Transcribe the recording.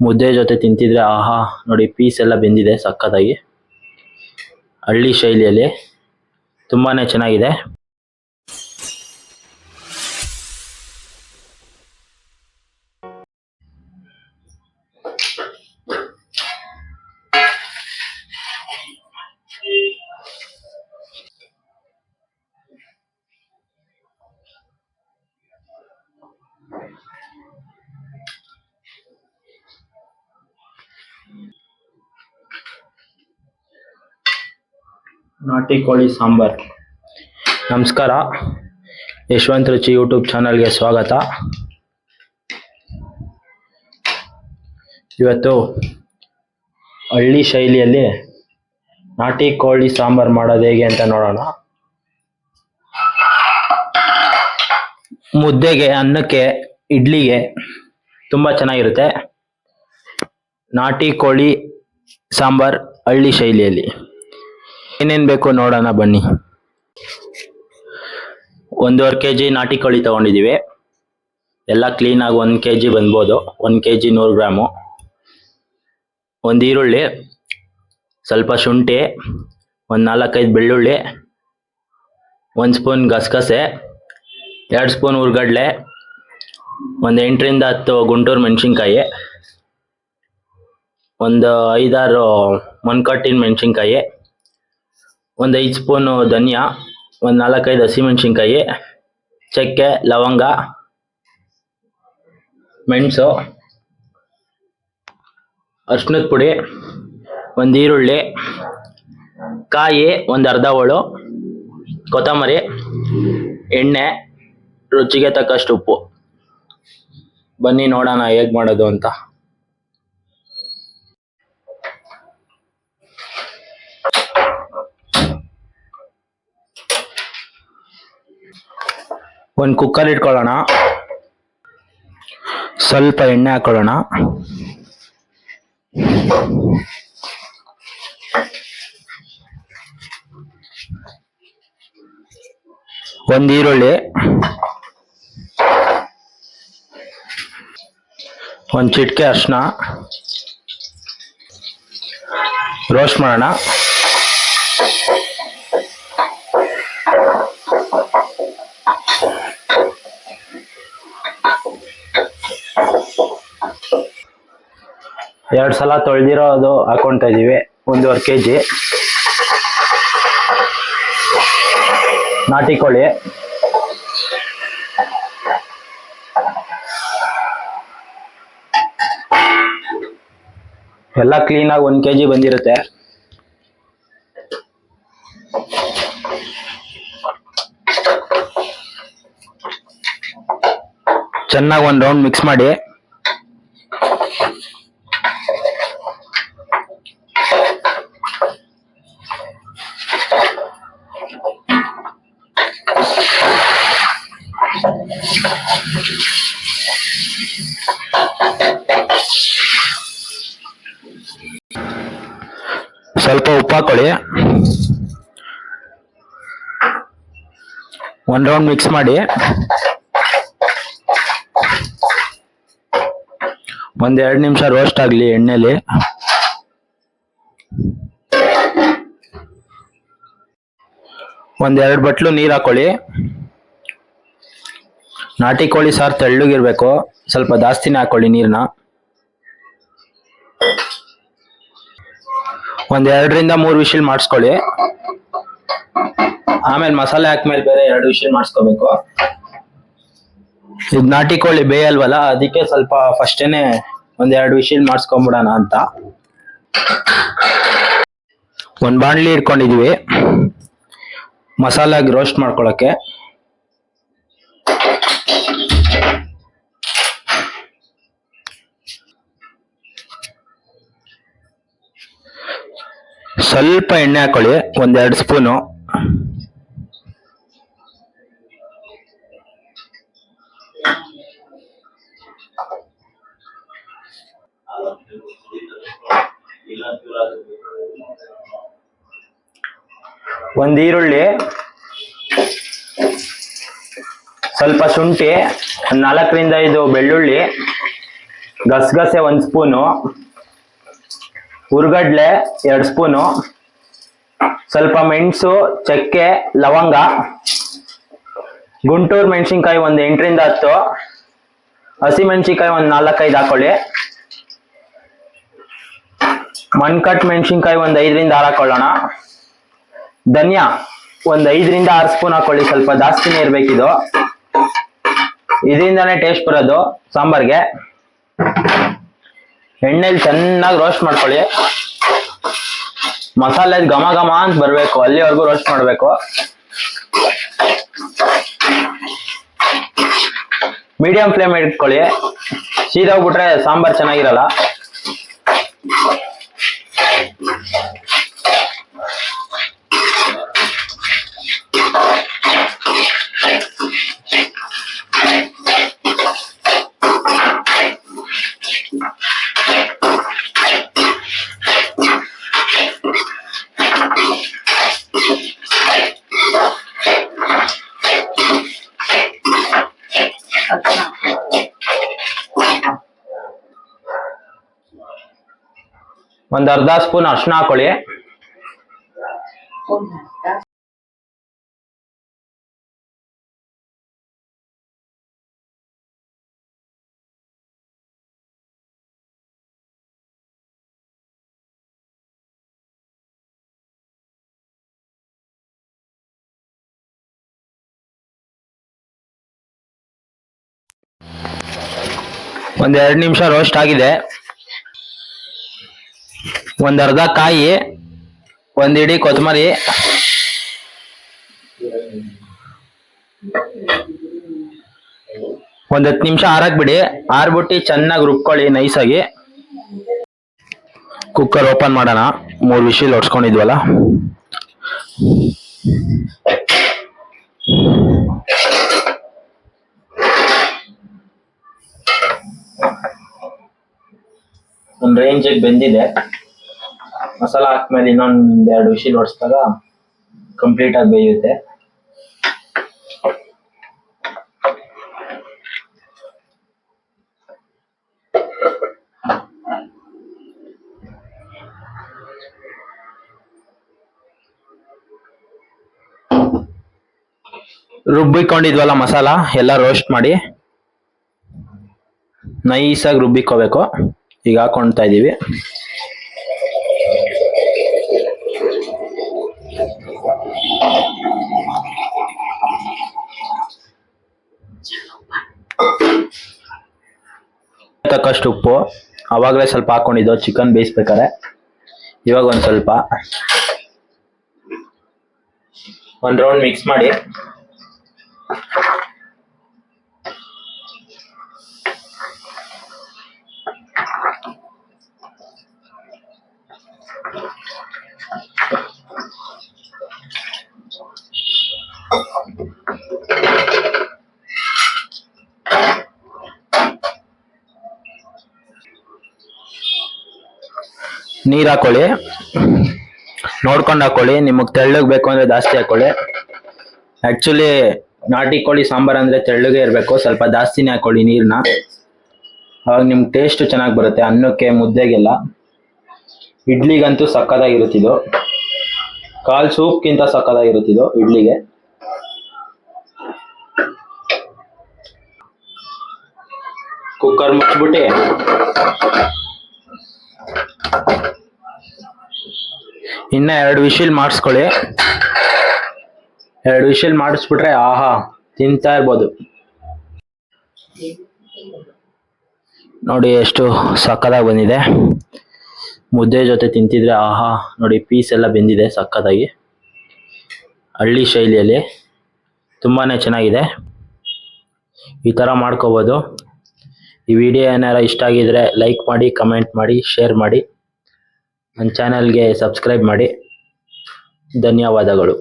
ಮುದ್ದೆ ಜೊತೆ ತಿಂತಿದ್ರೆ ಆಹಾ ನೋಡಿ ಪೀಸ್ ಎಲ್ಲ ಬೆಂದಿದೆ ಸಕ್ಕತ್ತಾಗಿ ಹಳ್ಳಿ ಶೈಲಿಯಲ್ಲಿ. ತುಂಬಾನೇ ಚೆನ್ನಾಗಿದೆ. ನಾಟಿ ಕೋಳಿ ಸಾಂಬಾರ್. ನಮಸ್ಕಾರ. ಯಶವಂತ್ ರುಚಿ ಯೂಟ್ಯೂಬ್ ಚಾನಲ್ಗೆ ಸ್ವಾಗತ. ಇವತ್ತು ಹಳ್ಳಿ ಶೈಲಿಯಲ್ಲಿ ನಾಟಿ ಕೋಳಿ ಸಾಂಬಾರ್ ಮಾಡೋದು ಹೇಗೆ ಅಂತ ನೋಡೋಣ. ಮುದ್ದೆಗೆ, ಅನ್ನಕ್ಕೆ, ಇಡ್ಲಿಗೆ ತುಂಬ ಚೆನ್ನಾಗಿರುತ್ತೆ. ನಾಟಿ ಕೋಳಿ ಸಾಂಬಾರ್ ಹಳ್ಳಿ ಶೈಲಿಯಲ್ಲಿ. ಏನೇನು ಬೇಕು ನೋಡೋಣ ಬನ್ನಿ. ಒಂದೂವರೆ ಕೆ ಜಿ ನಾಟಿ ಕೋಳಿ ತೊಗೊಂಡಿದ್ದೀವಿ ಎಲ್ಲ ಕ್ಲೀನಾಗಿ ಒಂದು ಕೆ ಜಿ ಬಂದ್ಬೋದು. ಒಂದು ಕೆ ಜಿ ನೂರು ಗ್ರಾಮು. ಒಂದು ಈರುಳ್ಳಿ, ಸ್ವಲ್ಪ ಶುಂಠಿ, ಒಂದು ನಾಲ್ಕೈದು ಬೆಳ್ಳುಳ್ಳಿ, ಒಂದು ಸ್ಪೂನ್ ಗಸಗಸೆ, ಎರಡು ಸ್ಪೂನ್ ಹುರ್ಗಡ್ಲೆ ಒಂದು ಎಂಟರಿಂದ ಹತ್ತು ಗುಂಟೂರು ಮೆಣಸಿನ್ಕಾಯಿ, ಒಂದು ಐದಾರು ಮೊನ್ಕಟ್ಟಿನ ಮೆಣಸಿನ್ಕಾಯಿ ಒಂದು ಐದು ಸ್ಪೂನು ಧನಿಯಾ, ಒಂದು ನಾಲ್ಕೈದು ಹಸಿಮೆಣ್ಸಿನ್ಕಾಯಿ, ಚಕ್ಕೆ, ಲವಂಗ, ಮೆಣಸು ಅರ್ಶಿನದ ಪುಡಿ, ಒಂದು ಈರುಳ್ಳಿ, ಕಾಯಿ, ಒಂದು ಅರ್ಧ ಹೋಳು, ಕೊತ್ತಂಬರಿ, ಎಣ್ಣೆ, ರುಚಿಗೆ ತಕ್ಕಷ್ಟು ಉಪ್ಪು. ಬನ್ನಿ ನೋಡೋಣ ಹೇಗೆ ಮಾಡೋದು ಅಂತ. ಒಂದು ಕುಕ್ಕರ್ ಇಟ್ಕೊಳ್ಳೋಣ. ಸ್ವಲ್ಪ ಎಣ್ಣೆ ಹಾಕೊಳ್ಳೋಣ. ಒಂದು ಈರುಳ್ಳಿ. ಒಂದು ಚಿಟಿಕೆ ಅರ್ಶಿನ ರೋಸ್ಟ್ ಮಾಡೋಣ. ಎರಡು ಸಲ ತೊಳೆದಿರೋದು ಹಾಕೊಳ್ತಾ ಇದ್ದೀವಿ ಒಂದೂವರೆ ಕೆ ಜಿ ನಾಟಿ ಕೋಳಿ. ಎಲ್ಲ ಕ್ಲೀನಾಗಿ ಒಂದು ಕೆ ಜಿ ಬಂದಿರುತ್ತೆ. ಚೆನ್ನಾಗಿ ಒಂದು ರೌಂಡ್ ಮಿಕ್ಸ್ ಮಾಡಿ. ಸ್ವಲ್ಪ ಉಪ್ಪು ಹಾಕೊಳ್ಳಿ. ಒನ್ ರೌಂಡ್ ಮಿಕ್ಸ್ ಮಾಡಿ. ಒಂದೆರಡು ನಿಮಿಷ ರೋಸ್ಟ್ ಆಗಲಿ ಎಣ್ಣೆಲಿ. ಒಂದೆರಡು ಬಟ್ಲು ನೀರು ಹಾಕೊಳ್ಳಿ. ನಾಟಿ ಕೋಳಿ ಸಾರು ತೆಳ್ಳಗಿರ್ಬೇಕು. ಸ್ವಲ್ಪ ಜಾಸ್ತಿನೇ ಹಾಕೊಳ್ಳಿ ನೀರನ್ನ ಒಂದ್ ಎರಡರಿಂದ ಮೂರು ವಿಶಿಲ್ ಮಾಡಿಸ್ಕೊಳ್ಳಿ. ಆಮೇಲೆ ಮಸಾಲೆ ಹಾಕ್ಮೇಲೆ ಬೇರೆ ಎರಡು ವಿಶಿಲ್ ಮಾಡಿಸ್ಕೋಬೇಕು. ಇದು ನಾಟಿ ಕೋಳಿ ಬೇಯಲ್ವಲ್ಲ, ಅದಕ್ಕೆ ಸ್ವಲ್ಪ ಫಸ್ಟೇನೆ ಒಂದ್ ಎರಡು ವಿಶಿಲ್ ಮಾಡಿಸ್ಕೊಂಬಿಡೋಣ ಅಂತ. ಒಂದ್ ಬಾಣಲಿ ಇಟ್ಕೊಂಡಿದೀವಿ. ಮಸಾಲಾಗಿ ರೋಸ್ಟ್ ಮಾಡ್ಕೊಳಕ್ಕೆ. ಸ್ವಲ್ಪ ಎಣ್ಣೆ ಹಾಕೊಳ್ಳಿ, ಒಂದೆರಡು ಸ್ಪೂನು. ಒಂದು ಈರುಳ್ಳಿ, ಸ್ವಲ್ಪ ಶುಂಠಿ, ನಾಲ್ಕರಿಂದ ಐದು ಬೆಳ್ಳುಳ್ಳಿ, ಗಸಗಸೆ ಒಂದು ಸ್ಪೂನು. ಹುರ್ಗಡ್ಲೆ, ಎರಡು ಸ್ಪೂನು. ಸ್ವಲ್ಪ ಮೆಣಸು, ಚಕ್ಕೆ, ಲವಂಗ. ಗುಂಟೂರು ಮೆಣಸಿನ್ಕಾಯಿ ಒಂದು ಎಂಟರಿಂದ ಹತ್ತು. ಹಸಿ ಮೆಣಸಿನ್ಕಾಯಿ ಒಂದು ನಾಲ್ಕೈದು ಹಾಕೊಳ್ಳಿ. ಮಣ್ಕಟ್ ಮೆಣಸಿನ್ಕಾಯಿ ಒಂದು ಐದರಿಂದ ಆರು ಹಾಕೊಳ್ಳೋಣ. ಧನಿಯಾ, ಒಂದು ಐದರಿಂದ ಆರು ಸ್ಪೂನ್ ಹಾಕೊಳ್ಳಿ. ಸ್ವಲ್ಪ ಜಾಸ್ತಿನೇ ಇರಬೇಕಿದು. ಇದರಿಂದಾನೇ ಟೇಸ್ಟ್ ಬರೋದು, ಸಾಂಬಾರ್ಗೆ. ಎಣ್ಣೆಲಿ ಚೆನ್ನಾಗಿ ರೋಸ್ಟ್ ಮಾಡ್ಕೊಳ್ಳಿ. ಮಸಾಲೆ ಘಮ ಘಮ ಅಂತ ಬರ್ಬೇಕು, ಅಲ್ಲಿವರೆಗೂ ರೋಸ್ಟ್ ಮಾಡ್ಬೇಕು. ಮೀಡಿಯಂ ಫ್ಲೇಮ್ ಇಟ್ಕೊಳ್ಳಿ ಸೀದೋಗ್ಬಿಟ್ರೆ ಸಾಂಬಾರ್ ಚೆನ್ನಾಗಿರಲ್ಲ. ಒಂದ್ ಅರ್ಧ ಸ್ಪೂನ್ ಅರ್ಶಿನ ಹಾಕೊಳ್ಳಿ. ಒಂದ್ ಎರಡು ನಿಮಿಷ ರೋಸ್ಟ್ ಆಗಿದೆ. ಒಂದ್ ಅರ್ಧ ಕಾಯಿ, ಒಂದ್ ಇಡೀ ಕೊತ್ತಂಬರಿ ಒಂದ್ ಹತ್ತು ನಿಮಿಷ ಆರಕ್ ಬಿಡಿ ಆರ್ಬಿಟ್ಟು ಚೆನ್ನಾಗಿ ರುಬ್ಕೊಳ್ಳಿ ನೈಸಾಗಿ. ಕುಕ್ಕರ್ ಓಪನ್ ಮಾಡೋಣ. ಮೂರು ವಿಷಲ್ ಹೊಡ್ಸ್ಕೊಂಡಿದ್ವಲ್ಲ ಒಂದ್ ರೇಂಜಿಗೆ ಬೆಂದಿದೆ. ಮಸಾಲ ಹಾಕ್ಮೇಲೆ ಇನ್ನೊಂದ್ ಎರಡು ವಿಶಿಲ್ ಹೊಡ್ಸಿದಾಗ ಕಂಪ್ಲೀಟ್ ಆಗಿ ಬೇಯುತ್ತೆ. ರುಬ್ಬಿಕೊಂಡಿದ್ವಲ್ಲ ಮಸಾಲ, ಎಲ್ಲ ರೋಸ್ಟ್ ಮಾಡಿ ನೈಸಾಗಿ ರುಬ್ಬಿಕೋಬೇಕು. ಈಗ ಹಾಕೊಳ್ತಾ ಇದೀವಿ. ತಕ್ಕಷ್ಟು ಉಪ್ಪು. ಅವಾಗಲೇ ಸ್ವಲ್ಪ ಹಾಕೊಂಡಿದ್ದು. ಚಿಕನ್ ಬೇಯಿಸ್ಬೇಕಾರೆ ಇವಾಗ ಒಂದ್ ಸ್ವಲ್ಪ. ಒಂದು ರೌಂಡ್ ಮಿಕ್ಸ್ ಮಾಡಿ. ನೀರ್ ಹಾಕೊಳ್ಳಿ. ನೋಡ್ಕೊಂಡು ಹಾಕೊಳ್ಳಿ. ನಿಮಗ್ ತೆಳ್ಳಗ್ ಬೇಕು ಅಂದ್ರೆ ಜಾಸ್ತಿ ಹಾಕೊಳ್ಳಿ. ಆಕ್ಚುಲಿ ನಾಟಿ ಕೋಳಿ ಸಾಂಬಾರ್ ಅಂದ್ರೆ ತೆಳ್ಳಗೆ ಇರಬೇಕು. ಸ್ವಲ್ಪ ಜಾಸ್ತಿನೇ ಹಾಕೊಳ್ಳಿ ನೀರ್ನ. ಅವಾಗ ನಿಮ್ಗೆ ಟೇಸ್ಟ್ ಚೆನ್ನಾಗಿ ಬರುತ್ತೆ. ಅನ್ನಕ್ಕೆ, ಮುದ್ದೆಗೆಲ್ಲ. ಇಡ್ಲಿಗಂತೂ ಸಕ್ಕದಾಗಿರುತ್ತಿದ್ದು ಕಾಲ್ ಸೂಪ್ಗಿಂತ ಸಕ್ಕದಾಗಿರುತ್ತಿದ್ದು ಇಡ್ಲಿಗೆ. ಕುಕ್ಕರ್ ಮುಚ್ಚಿಬಿಟ್ಟು ಇನ್ನ ಎರಡು ವಿಶಿಲ್ ಮಾಡಿಸ್ಕೊಳ್ಳಿ. ಎರಡು ವಿಶಿಲ್ ಮಾಡಿಸ್ಬಿಟ್ರೆ ಆಹಾ, ತಿಂತಾ ಇರ್ಬೋದು. ನೋಡಿ ಎಷ್ಟು ಸಕ್ಕದಾಗಿ ಬಂದಿದೆ. ಮುದ್ದೆ ಜೊತೆ ತಿಂತಿದ್ರೆ ಆಹಾ, ನೋಡಿ ಪೀಸ್ ಎಲ್ಲ ಬೆಂದಿದೆ ಸಕ್ಕತ್ತಾಗಿ ಹಳ್ಳಿ ಶೈಲಿಯಲ್ಲಿ ತುಂಬಾನೇ ಚೆನ್ನಾಗಿದೆ. ಈ ಥರ ಮಾಡ್ಕೋಬೋದು. ಈ ವಿಡಿಯೋ ಏನಾರ ಇಷ್ಟ ಆಗಿದ್ರೆ ಲೈಕ್ ಮಾಡಿ ಕಮೆಂಟ್ ಮಾಡಿ ಶೇರ್ ಮಾಡಿ. ನನ್ನ ಚಾನಲ್ಗೆ ಸಬ್ಸ್ಕ್ರೈಬ್ ಮಾಡಿ. ಧನ್ಯವಾದಗಳು.